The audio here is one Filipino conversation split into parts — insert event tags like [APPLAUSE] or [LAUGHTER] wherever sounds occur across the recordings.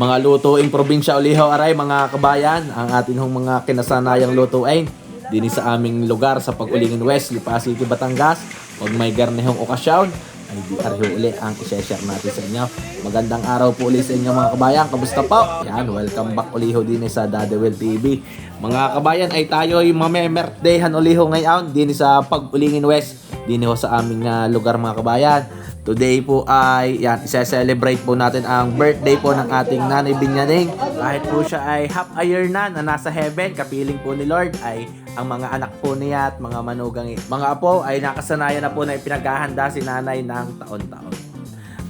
Mga lutuing probinsya uliho aray mga kabayan, ang atin hong mga kinasanayang lutuin din sa aming lugar sa Pag-ulingin West, Lipa City, Batangas. Huwag may garnehong okasyon, ay di ariho uli ang isi-share natin sa inyo. Magandang araw po ulit sa inyo mga kabayan. Kamusta po? Yan, welcome back uliho din sa Dadewell TV. Mga kabayan ay tayo ay mamemertdehan uliho ngayon din sa Pag-ulingin West, din ho sa aming ah, lugar mga kabayan. Today po ay, yan, isa-celebrate po natin ang birthday po ng ating Nanay Binyaning. Kahit po siya ay half a year na na nasa heaven, kapiling po ni Lord ay ang mga anak po niya at mga manugang, mga apo ay nakasanayan na po na ipinaghahanda si nanay ng taon-taon.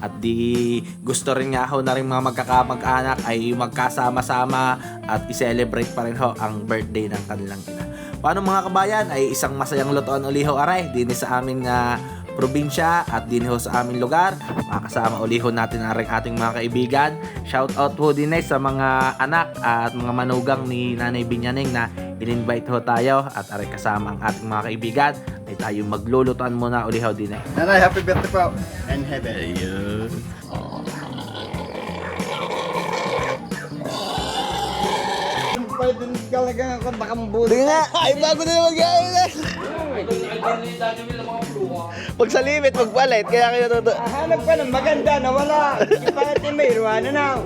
At di gusto rin nga ho na rin mga magkakamag-anak ay magkasama-sama at i-celebrate pa rin ho ang birthday ng kanilang ina. Paano mga kabayan ay isang masayang lutuan uliho aray din sa aming ah, probinsya at din ho sa aming lugar. Makasama uliho natin ang ating mga kaibigan. Shout out ho din eh sa mga anak at mga manugang ni Nanay Binyaning na in-invite ho tayo at aray kasama ang ating mga kaibigan ay tayo maglulutuan muna uliho din eh. Nanay, happy birthday po. And heaven. Ayun. Pwede talaga ako nakambuti. Sige nga, [LAUGHS] ay bago na naman gawin eh. Pag sa limit, magpalit. Kaya kayo toto. Hanap ka ng maganda na wala. Ipalit ni Mayro, ano na?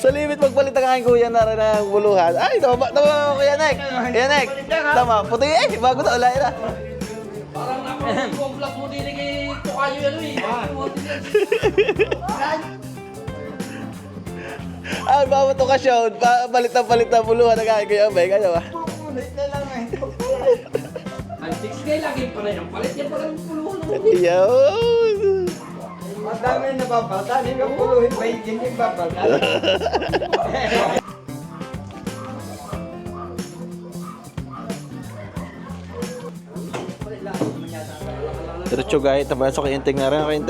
Sa limit, magpalit ang aking kuya na rin ng buluhan. Ay, tama, tama, kuya Nek. Kuya Nek, tama. Puti eh, bago na ulay na. Ay, bawat okasyon, pa palit na palit na buluhan ang aking kuya Bay. Kaya ba? Ulit na lang eh. Ang 6K lagi pa rin ang palit niya pa rin puluhan. Yun. Madami na babata. Hindi ka puluhin pa yung hindi babata. Diretso gaya, tabayan sa kainting na rin,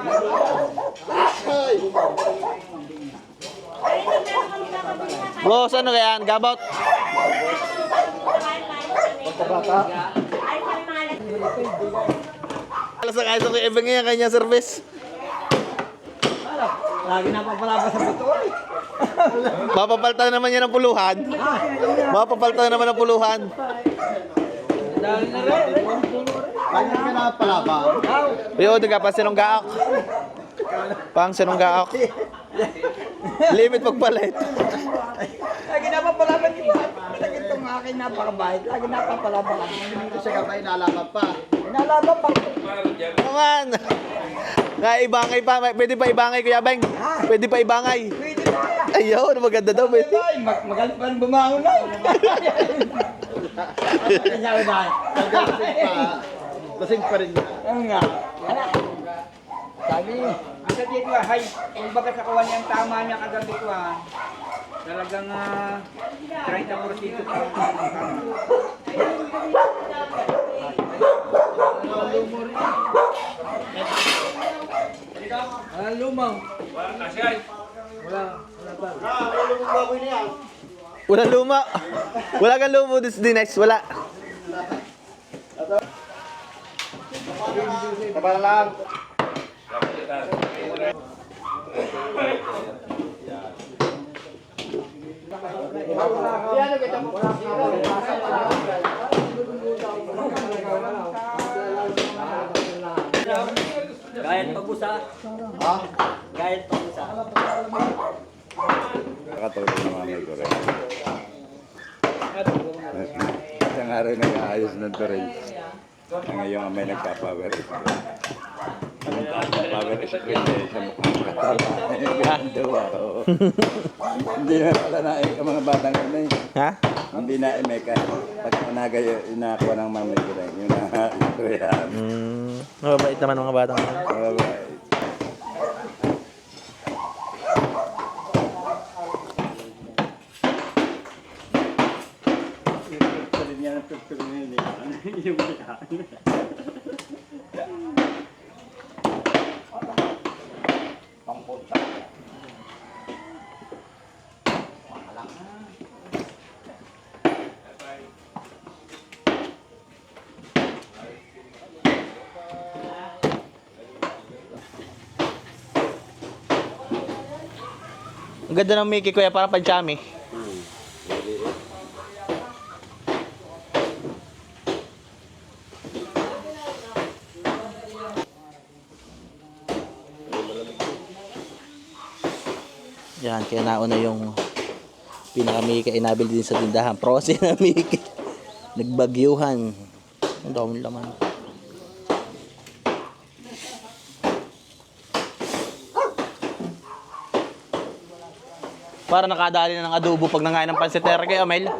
kainting. Boss, ano kaya? Gabot? Alas ang ayos ako ibang ngayon kanya service. Lagi na papalabas sa buto eh. Mapapalta na naman yan ng puluhan. Mapapalta na naman ng puluhan. Lagi ka na palaba. Yo, diga pa sinong gaak. Pang sinong gaak. Limit pagpalit. Lagi na papalaban yung Lagi itong aking napakabait. Lagi na papalaban. Hindi siya kapay nalaban pa. Nalaban pa. Naman. Nga ibangay pa. Pwede pa ibangay Kuya Beng. Pwede pa ibangay. Pwede na kaya. Ayun, maganda daw. Pwede. Mag magaling pa bumangon na. Kanya ko dahil. Lasing pa rin. Ano nga? Sabi, ang sa dito ah, hay, kung baga sa kawan yung tama niya kagabi ko ah, talagang uh, 30% pa ang tama. Walang lumaw. Wala luma. Wala kang lumo this the next. Wala. Tama lang. Gayat pag-usa. Ha? Gayat pag-usa. Nakatulog na mamay ko rin. Isang araw nag-aayos ng turin. Ngayon may nagpa-power spray. Anong taas ng power spray eh, sa mukhang katala. Gando ako. Hindi na pala na eh, ang mga batang ano eh. Ha? Hindi na eh, may kaya. Pag unagay, inakuha ng mamay ko rin. Yung na-sprayan. [LAUGHS] Hmm. Mababait naman ang mga batang. niya ng picture niya yun eh. Yung lihaan. Pangpunta. Wala ka. Ang ganda ng Mickey kuya, parang panchami. Yan, kaya nauna yung pinaka Mickey ay nabili din sa tindahan. Prosi na Mickey. [LAUGHS] Nagbagyuhan. Ang daming laman. Para nakadali na ng adobo pag nangain ng pansitera kay Amel.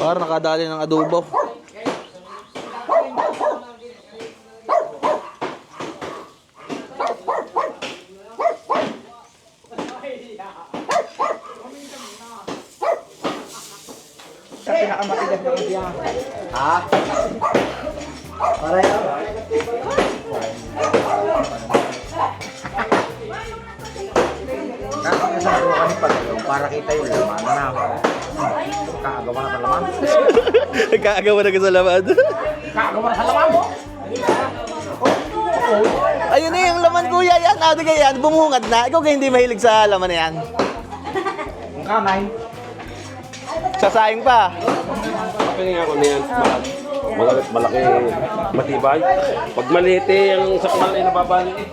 Para nakadali ng adobo. Para kita yung laman na. Kagawa na sa laman. Nagkagawa na ka sa laman. Kagawa na sa laman. Ayun na yung laman kuya yan. Ate kaya yan. Bumungad na. Ikaw kaya hindi mahilig sa laman na yan. Ang kamay. Sasayang pa. Pakinig ako na yan. Malaki, malaki, matibay. Pag maliit eh, ang sakmal ay nababali eh.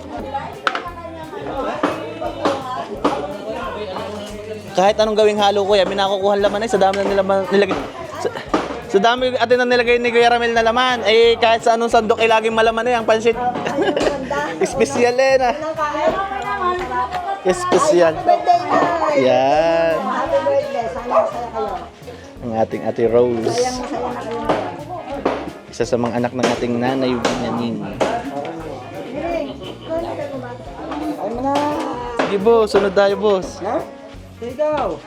Kahit anong gawing halo kuya, may nakukuha laman ay sa dami na nila nilagay. Sa, sa dami atin na nilagay ni Kuya Ramel na laman, eh kahit sa anong sandok ay laging malaman na yung pansit. [LAUGHS] Espesyal eh na. Espesyal. Yan. Happy birthday. Sana. Ang ating ate Rose. Isa sa mga anak ng ating nanay Binyanin. Ay mo na. Sige boss, sunod tayo boss. No? Ikaw. [LAUGHS]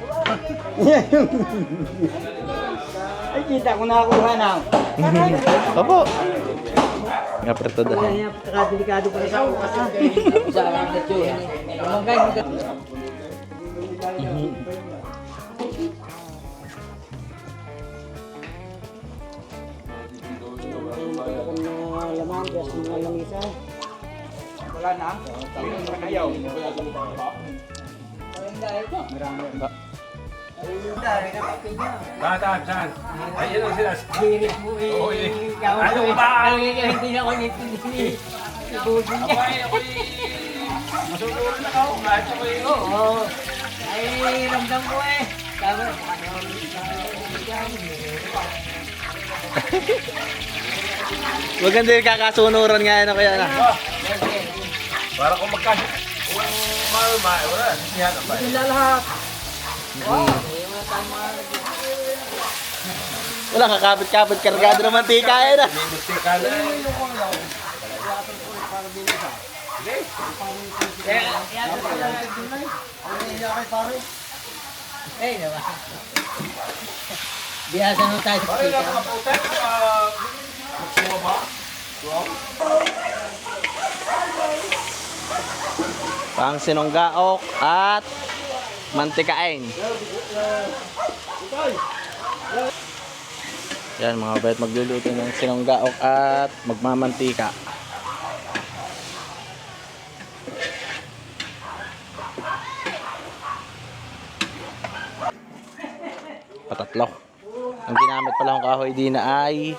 Ay, kita ko nakakuha na. Opo. Nga preto dahil. Kakadelikado pala sa ako [LAUGHS] kasi. Wala na. Sino naman ayaw? Bata, saan? Ayun ang sila. Oo eh. Ano ba? Hindi ako nitindi. Abay, ako'y... Masunuran na ako. Kahit ako'y... Oo. Ay, ramdam ko eh. Tama. Maganda yung kakasunuran nga ano kaya na. Para kung magkasi... Kung mahal-mahal, wala. Yan ang bayan. Sila lahat. Wala kakapit-kapit kargado ng mantika eh na. May gusto ka na eh. Eh, diba? Biasa na tayo sa ah, Kuha ba? Pang sinonggaok at mantikain. Yan mga bayat magluluto ng sinonggaok at magmamantika. Patatlo. Ang ginamit pala ng kahoy din ay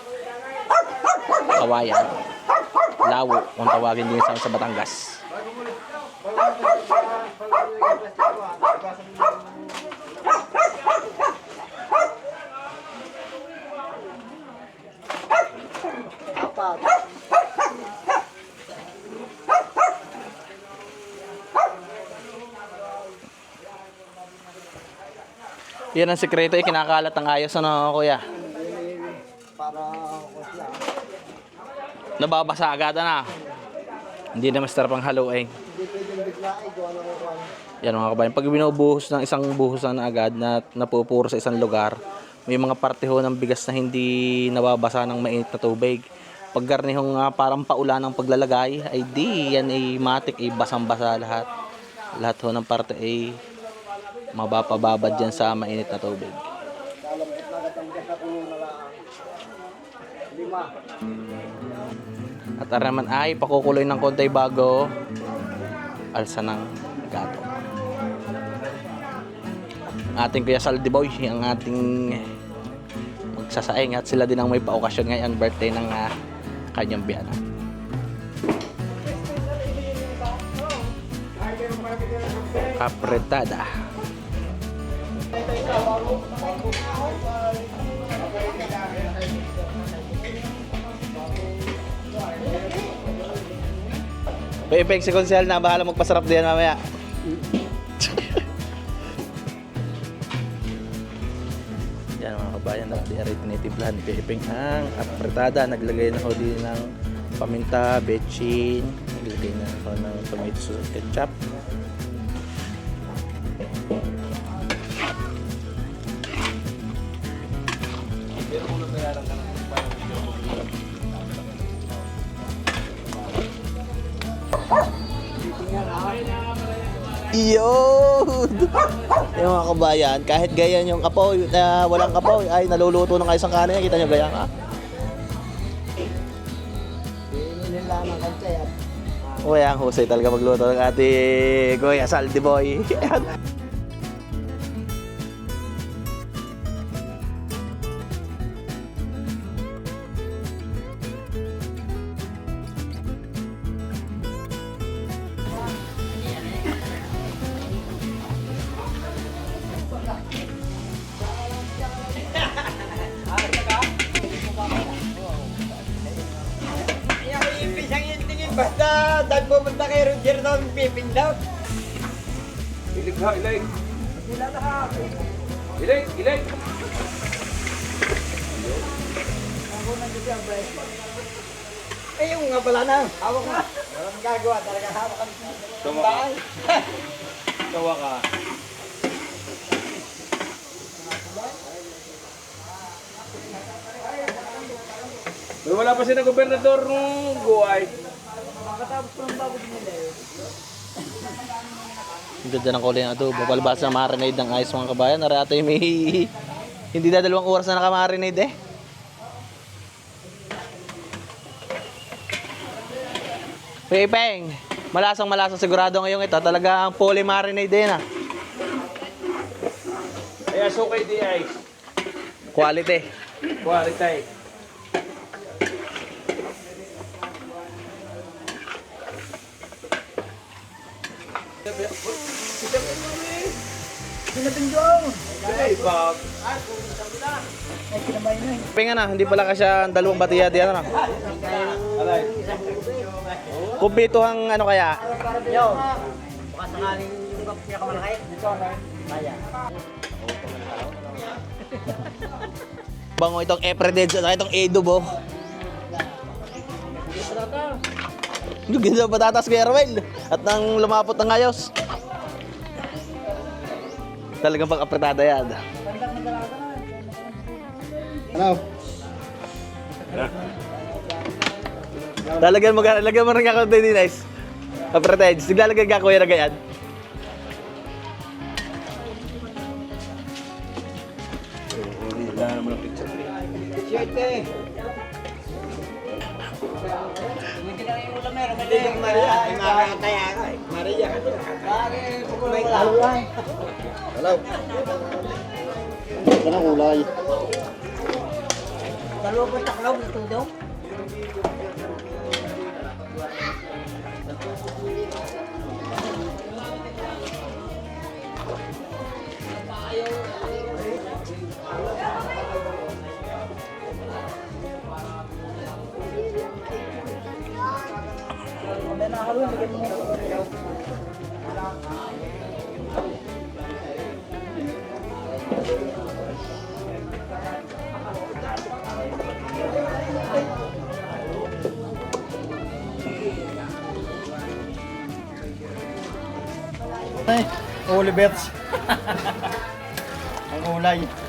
kawayan. Lawo, kung tawagin din sa, sa Batangas. Yan ang sekreto, eh, kinakalat ang ayos, ano, kuya? Nababasa agad, na. Hindi na master pang haluin. Yan mga kabayan, pag binubuhos ng isang buhos na agad na napupuro sa isang lugar, may mga parte ho ng bigas na hindi nababasa ng mainit na tubig. Pag garnihong nga parang paulan ng paglalagay, ay di, yan ay matik, ay basang-basa lahat. Lahat ho ng parte ay mabapababad dyan sa mainit na tubig. At ara naman ay pakukuloy ng konti bago alsa ng gato. ating Kuya Saldi Boy, ang ating magsasaing at sila din ang may paokasyon ngayon birthday ng ah, kanyang biyana. Apretada. Pipig si Konsel na bahala magpasarap diyan mamaya. Yan mga kabayan, nakadiarit tinitiblahan ni Piping ang apretada. Naglagay na ho din ng paminta, bechin, naglagay na ho ng tomato sauce ketchup. Yun! [LAUGHS] yung mga kabayan, kahit ganyan yung kapoy, na walang kapoy, ay naluluto ng isang kanin. Kita nyo kantay at Uy, ang husay talaga magluto ng ate Kuya Saldi Boy. [LAUGHS] basta dahil pumunta kay Roger daw ang piping daw. Ilig ha, ilig. Ilig, ilig. Eh yung nga pala na. Hawak na. Walang gagawa talaga hawak kami. Tawa ka. Tawa [LAUGHS] ka. Wala pa sila gobernador ng Guay. Ang ganda ng kulay ng adobo. Palabas na marinade ng ayos mga kabayan. Narata yung may... [LAUGHS] Hindi na dalawang oras na nakamarinade eh. Pipeng! Malasang malasang sigurado ngayong ito. Talagang fully marinade din ah. Kaya sukay di ay. Quality. Quality. Ay, Bob. Pipeng na, hindi pala kasya ang dalawang batiya diyan na. Alay. Kumpito ang ano kaya? baka sakaling yung kapya ka malaki. Dito na. Kaya. [LAUGHS] Bango itong Epreded at itong Edobo. Yung ganda ng patatas kay Erwel. At nang lumapot ng ayos. Talagang pang-apretada yan. Ano? Talagang mag lagyan mo rin ako din nice. Apretada. Siglalagay ka kuya na Olivets. [LAUGHS] Ang ulay.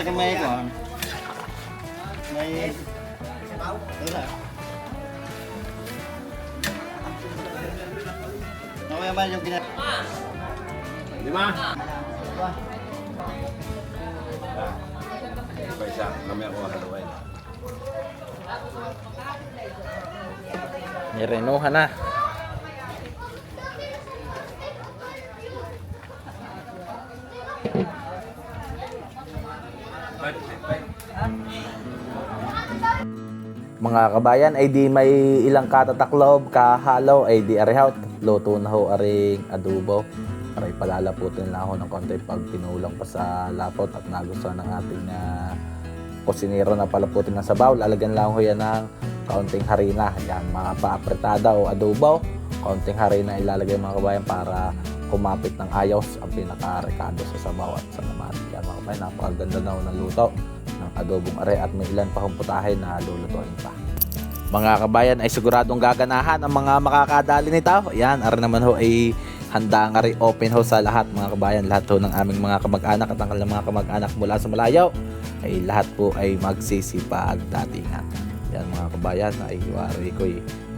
Rin may kuhan. May... Wala. Namaya man yung gina... Lima. Pa isa, kami ako haluin. Nirenuhan na. Mga kabayan, ay di may ilang katataklob, kahalo, ay di arihaw. Luto na ho aring adobo. Aray palalaputin lang ho ng konti pag tinulang pa sa lapot at nagustuhan ng ating ah, kusinero na palaputin ng sabaw. Lalagyan lang ho yan ng kaunting harina. Yan, mga paapretada o adobo. Kaunting harina ilalagay mga kabayan para kumapit ng ayos ang pinaka-rekado sa sabaw at sa naman. Yan mga kabayan, napakaganda na ho ng luto adobong are at may ilan pa hong putahe na lulutuin pa. Mga kabayan ay siguradong gaganahan ang mga makakadali nito. Yan, ara naman ho ay handa nga rin open ho sa lahat mga kabayan. Lahat ho ng aming mga kamag-anak at ang mga kamag-anak mula sa malayaw ay lahat po ay magsisipag datingan. Yan mga kabayan ay wari ko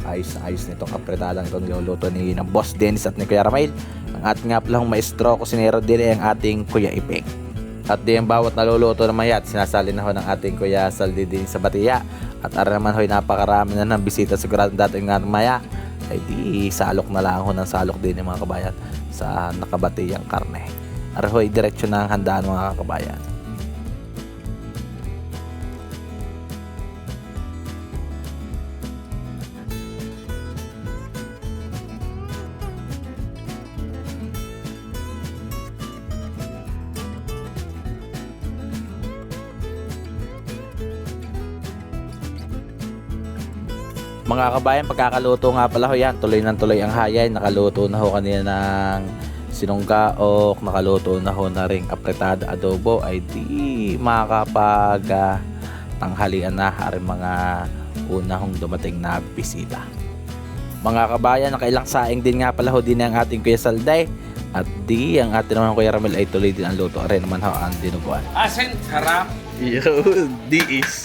ayos na ayos nitong kapretadang itong niluluto ni ng Boss Dennis at ni Kuya Ramail. Ang ating nga palang maestro kusinero din ay ang ating Kuya Ipeng. At di ang bawat naluluto naman yan, sinasali na ho ng ating Kuya Saldi din sa Batiya. At ara naman ho'y napakarami na ng bisita sigurado dating nga maya. Ay di salok na lang ho ng salok din ng mga kabayan sa nakabatiyang karne. Ara ho'y diretsyo na ang handaan mga kabayan. Mga kabayan, pagkakaluto nga pala ho yan, tuloy ng tuloy ang hayay. Nakaluto na ho kanina ng sinunggaok, nakaluto na ho na ring apretada adobo. Ay di makakapag ah, tanghalian na hari mga unahong dumating na bisita. Mga kabayan, nakailang saing din nga pala ho din ang ating Kuya Salday. At di, ang ating naman Kuya Ramil ay tuloy din ang luto. Are naman ho ang dinuguan. Asin, harap. Yo, di is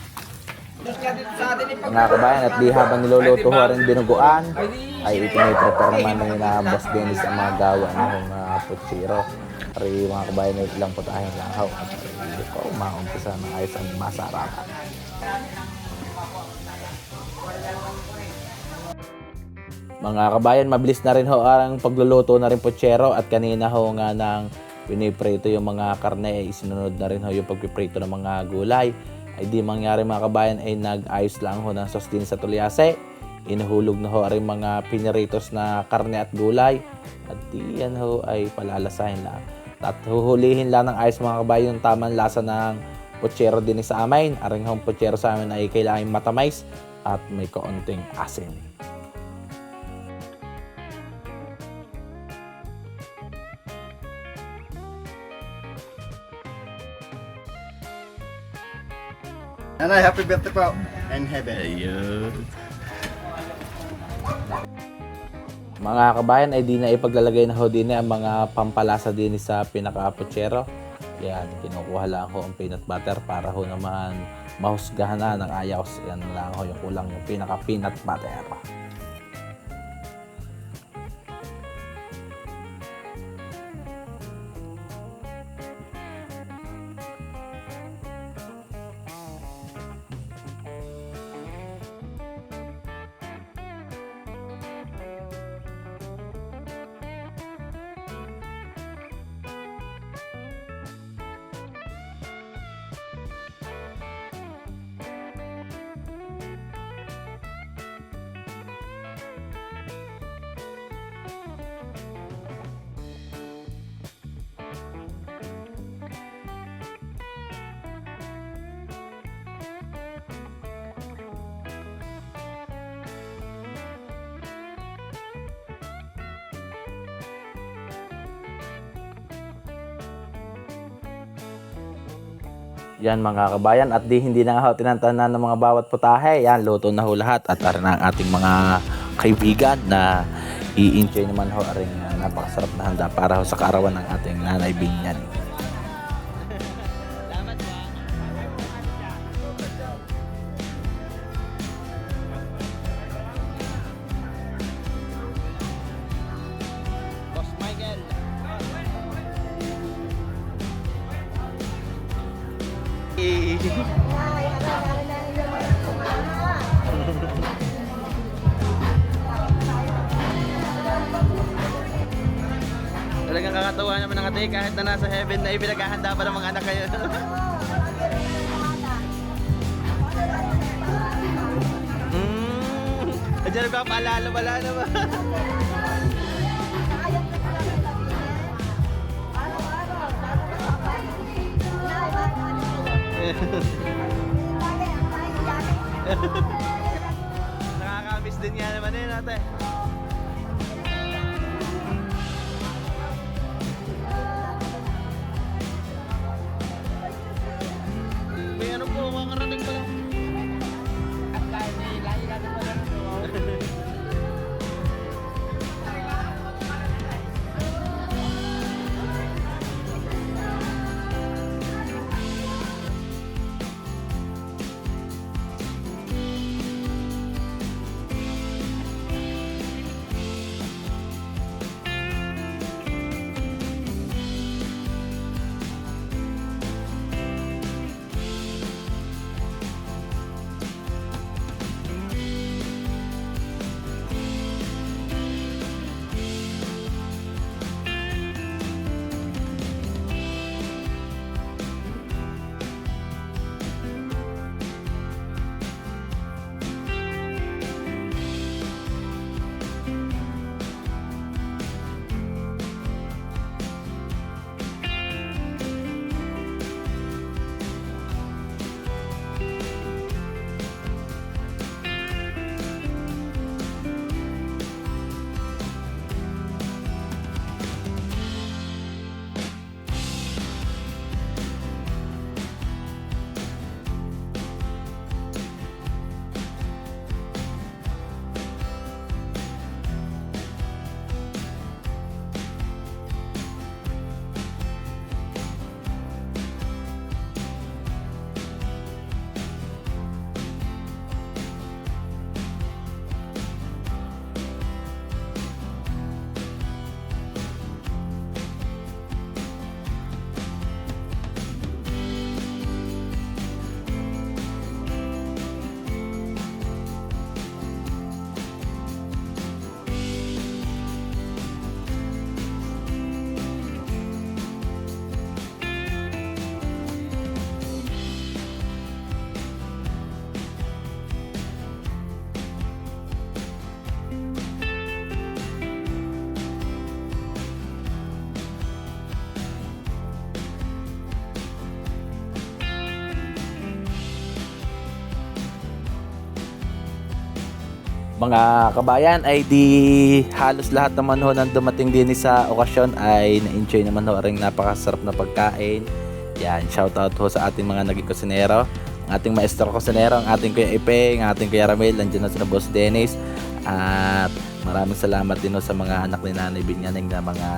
Mga kabayan, at di habang niluluto ho rin dinuguan, ay ipiniprepare naman ng na Boss Dennis ang mga gawa ng uh, putsiro. Ari mga kabayan ay ilang putahin lang ho. At hindi ko umaumpisa ng ayos ang masarapan. Mga kabayan, mabilis na rin ho ang pagluluto na rin putsero at kanina ho nga nang piniprito yung mga karne, isinunod na rin ho yung pagpiprito ng mga gulay ay di mangyari mga kabayan ay nag-ayos lang ho ng sustin sa tulyase. Inuhulog na ho rin mga piniritos na karne at gulay. At di yan ho ay palalasahin lang. At huhulihin lang ng ayos mga kabayan yung tamang lasa ng putsero din sa amin. Aring hong putsero sa amin ay kailangan matamais at may kaunting asin. Nanay, happy birthday po. And heaven. Mga kabayan ay di na ipaglalagay na ho din ang mga pampalasa din sa pinaka-putsero. Yan, kinukuha lang ho ang peanut butter para ho naman mahusgahan na ng ayos. Yan lang ho yung kulang yung pinaka-peanut butter. Yan mga kabayan at di hindi na ho tinantanan ng mga bawat putahe. Yan, luto na ho lahat at tara na ang ating mga kaibigan na i-enjoy naman ho rin napakasarap na handa para ho sa kaarawan ng ating nanay Binyan. Ate kahit na nasa heaven na ipinaghahanda pa ng mga anak kayo. [LAUGHS] mm, Diyan nagpapaalala wala naman. [LAUGHS] [LAUGHS] Nakakamiss din nga naman eh ate. Mga kabayan ay di halos lahat naman ho nang dumating din sa okasyon ay na-enjoy naman ho rin napakasarap na pagkain. Yan, shoutout ho sa ating mga naging kusinero. Ang ating maestro kusinero, ang ating kuya Ipe, ang ating kuya Ramil, nandiyan na si Boss Dennis. At maraming salamat din ho sa mga anak ni Nanay Binyaning na mga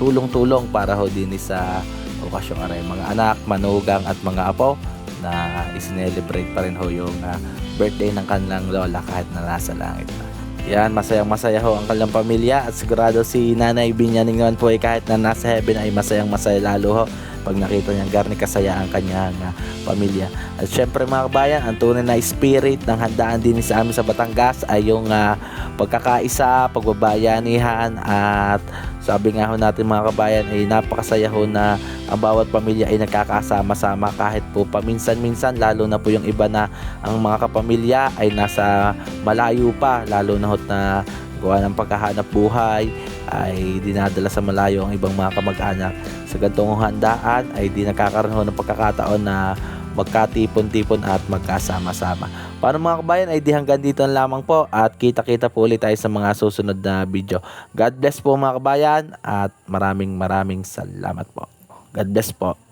tulong-tulong para ho din sa okasyon aray. Mga anak, manugang at mga apo na isinelebrate pa rin ho yung ah, birthday ng kanilang lola kahit na nasa langit na. Yan, masayang masaya ho ang kanilang pamilya at sigurado si Nanay Binyaning naman po ay kahit na nasa heaven ay masayang masaya lalo ho pag nakita niyang garni kasaya ang kanyang ah, pamilya. At syempre mga kabayan, ang tunay na spirit ng handaan din sa amin sa Batangas ay yung ah, pagkakaisa, pagbabayanihan at sabi nga ho natin mga kabayan ay napakasaya ho na ang bawat pamilya ay nagkakasama-sama kahit po paminsan-minsan lalo na po yung iba na ang mga kapamilya ay nasa malayo pa lalo na ho na gawa ng paghahanap buhay ay dinadala sa malayo ang ibang mga kamag-anak sa gantong handaan ay di nakakaroon ng pagkakataon na magkatipon-tipon at magkasama-sama. Paano mga kabayan ay di hanggang dito lamang po at kita-kita po ulit tayo sa mga susunod na video. God bless po mga kabayan at maraming maraming salamat po. God bless po.